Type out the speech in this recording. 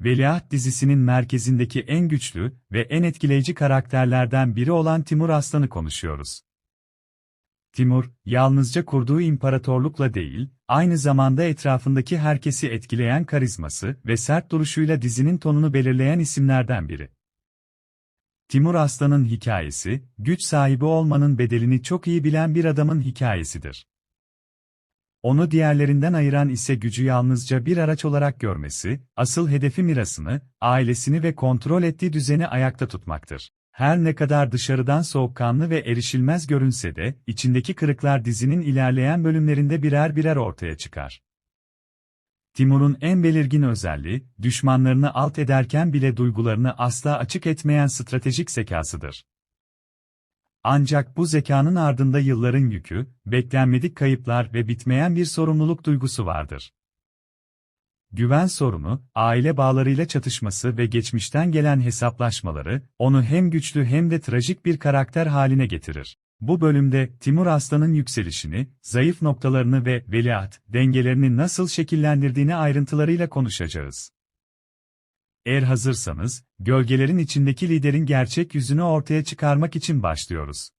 Veliaht dizisinin merkezindeki en güçlü ve en etkileyici karakterlerden biri olan Timur Aslan'ı konuşuyoruz. Timur, yalnızca kurduğu imparatorlukla değil, aynı zamanda etrafındaki herkesi etkileyen karizması ve sert duruşuyla dizinin tonunu belirleyen isimlerden biri. Timur Aslan'ın hikayesi, güç sahibi olmanın bedelini çok iyi bilen bir adamın hikayesidir. Onu diğerlerinden ayıran ise gücü yalnızca bir araç olarak görmesi, asıl hedefi mirasını, ailesini ve kontrol ettiği düzeni ayakta tutmaktır. Her ne kadar dışarıdan soğukkanlı ve erişilmez görünse de, içindeki kırıklar dizinin ilerleyen bölümlerinde birer birer ortaya çıkar. Timur'un en belirgin özelliği, düşmanlarını alt ederken bile duygularını asla açık etmeyen stratejik zekasıdır. Ancak bu zekanın ardında yılların yükü, beklenmedik kayıplar ve bitmeyen bir sorumluluk duygusu vardır. Güven sorunu, aile bağlarıyla çatışması ve geçmişten gelen hesaplaşmaları, onu hem güçlü hem de trajik bir karakter haline getirir. Bu bölümde, Timur Aslan'ın yükselişini, zayıf noktalarını ve veliaht, dengelerini nasıl şekillendirdiğini ayrıntılarıyla konuşacağız. Eğer hazırsanız, gölgelerin içindeki liderin gerçek yüzünü ortaya çıkarmak için başlıyoruz.